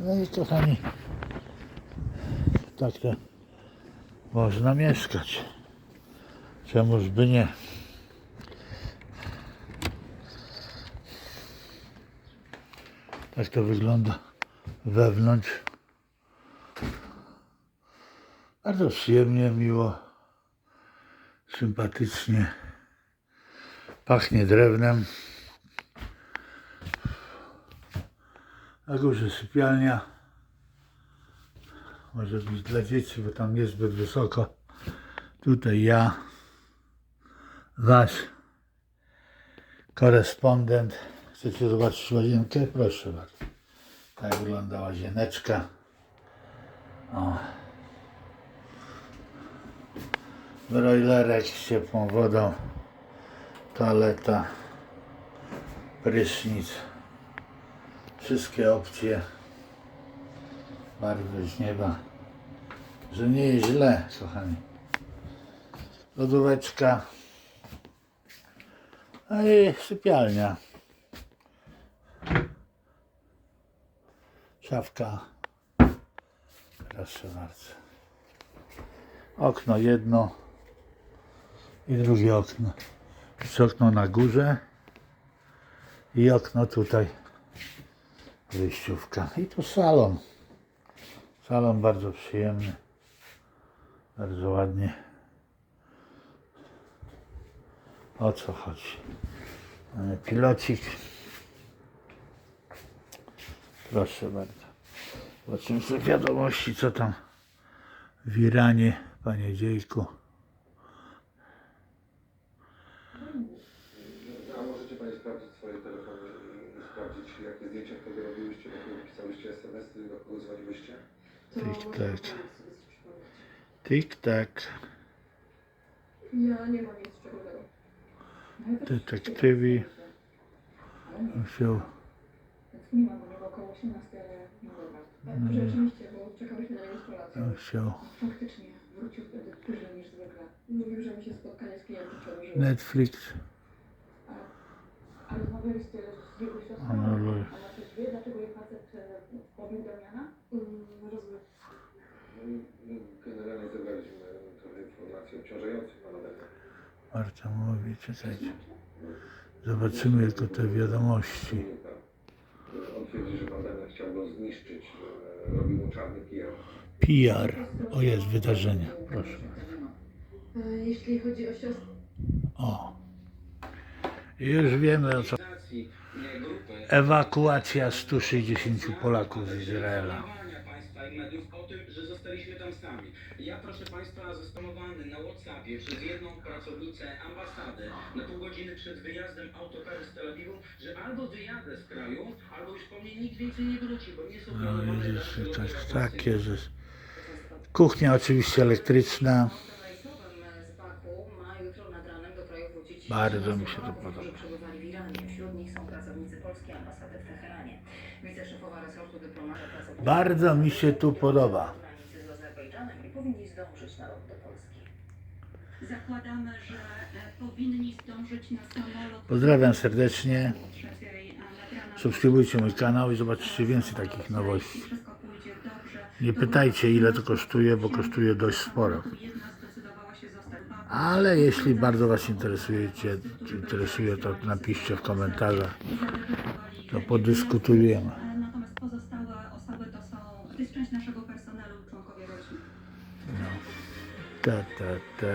No i kochani, tak to można mieszkać. Czemuż by nie? Tak to wygląda wewnątrz. Bardzo przyjemnie, miło, sympatycznie. Pachnie drewnem. Na górze sypialnia. Może być dla dzieci, bo tam jest zbyt wysoko. Tutaj ja, wasz korespondent. Chcecie zobaczyć łazienkę? Proszę bardzo. Tak wygląda łazieneczka. O. Brojlerek z ciepłą wodą. Toaleta. Prysznic. Wszystkie opcje. Barwy z nieba. Że nie jest źle, kochani. Lodóweczka. A i sypialnia. Szafka. Proszę bardzo. Okno jedno i drugie okno. Jest okno na górze i okno tutaj. Wyjściówka. I tu salon. Salon bardzo przyjemny. Bardzo ładnie. O co chodzi? Mamy pilocik. Proszę bardzo. Zobaczymy sobie wiadomości, co tam w Iranie, panie Dziejku. A możecie Panie sprawdzić swoje telefony i sprawdzić, jakie zdjęcia wtedy robiłyście, kogo pisałyście SMS-y, do kogo dzwoniłyście? Tik tak. Tik tak. Ja nie mam nic szczególnego. Detektywi. Więc nie mam, bo około 18, ale no dobra. Tak, Rzeczywiście, bo czekałyśmy na 100 lat. Wziął. Faktycznie, wrócił wtedy później niż zwykle. Mówił, że mi się spotkanie z klientem przedłużyło. Netflix. A rozmawialiście informacji obciążających Pana Daniela. Marta mówi, czekajcie. Zobaczymy tylko te wiadomości. On twierdzi, że Pan Daniel chciał go zniszczyć, że robił mu czarny PR. PR. O jest wydarzenie. Proszę. E, Jeśli chodzi o siostrę... O. Już wiemy o co. Ewakuacja 160 Polaków z Izraela. Zostaliśmy tam sami. Ja, proszę państwa, zostamowany na Whatsappie przez jedną pracownicę ambasady na pół godziny przed wyjazdem autokaru z Tel Awiwu, że albo wyjadę z kraju, albo już po mnie nikt więcej nie wróci, bo nie są No planowane widzisz, dalsze tak, ewakuacje. takie, że... Kuchnia oczywiście elektryczna. z Baku ma jutro nad ranem do kraju wrócić Bardzo mi się to 13 podoba. którzy przebywali w Iranie. Wśród nich są pracownicy polskiej ambasady w Teheranie. Wiceszefowa resortu dyplomacji pracownicy Bardzo mi się tu podoba. granicy z Azerbejdżanem i powinni zdążyć na lot do Polski. Zakładamy, że e, powinni zdążyć na samolot. Pozdrawiam serdecznie. Ranem Subskrybujcie mój kanał i zobaczycie więcej takich nowości. Nie pytajcie ile to kosztuje, bo kosztuje dość sporo. Ale jeśli bardzo Was interesujecie, interesuje, to napiszcie w komentarzach. To podyskutujemy. E, Natomiast pozostałe osoby to są, to jest część naszego personelu, członkowie rodziny. Ta, ta, ta.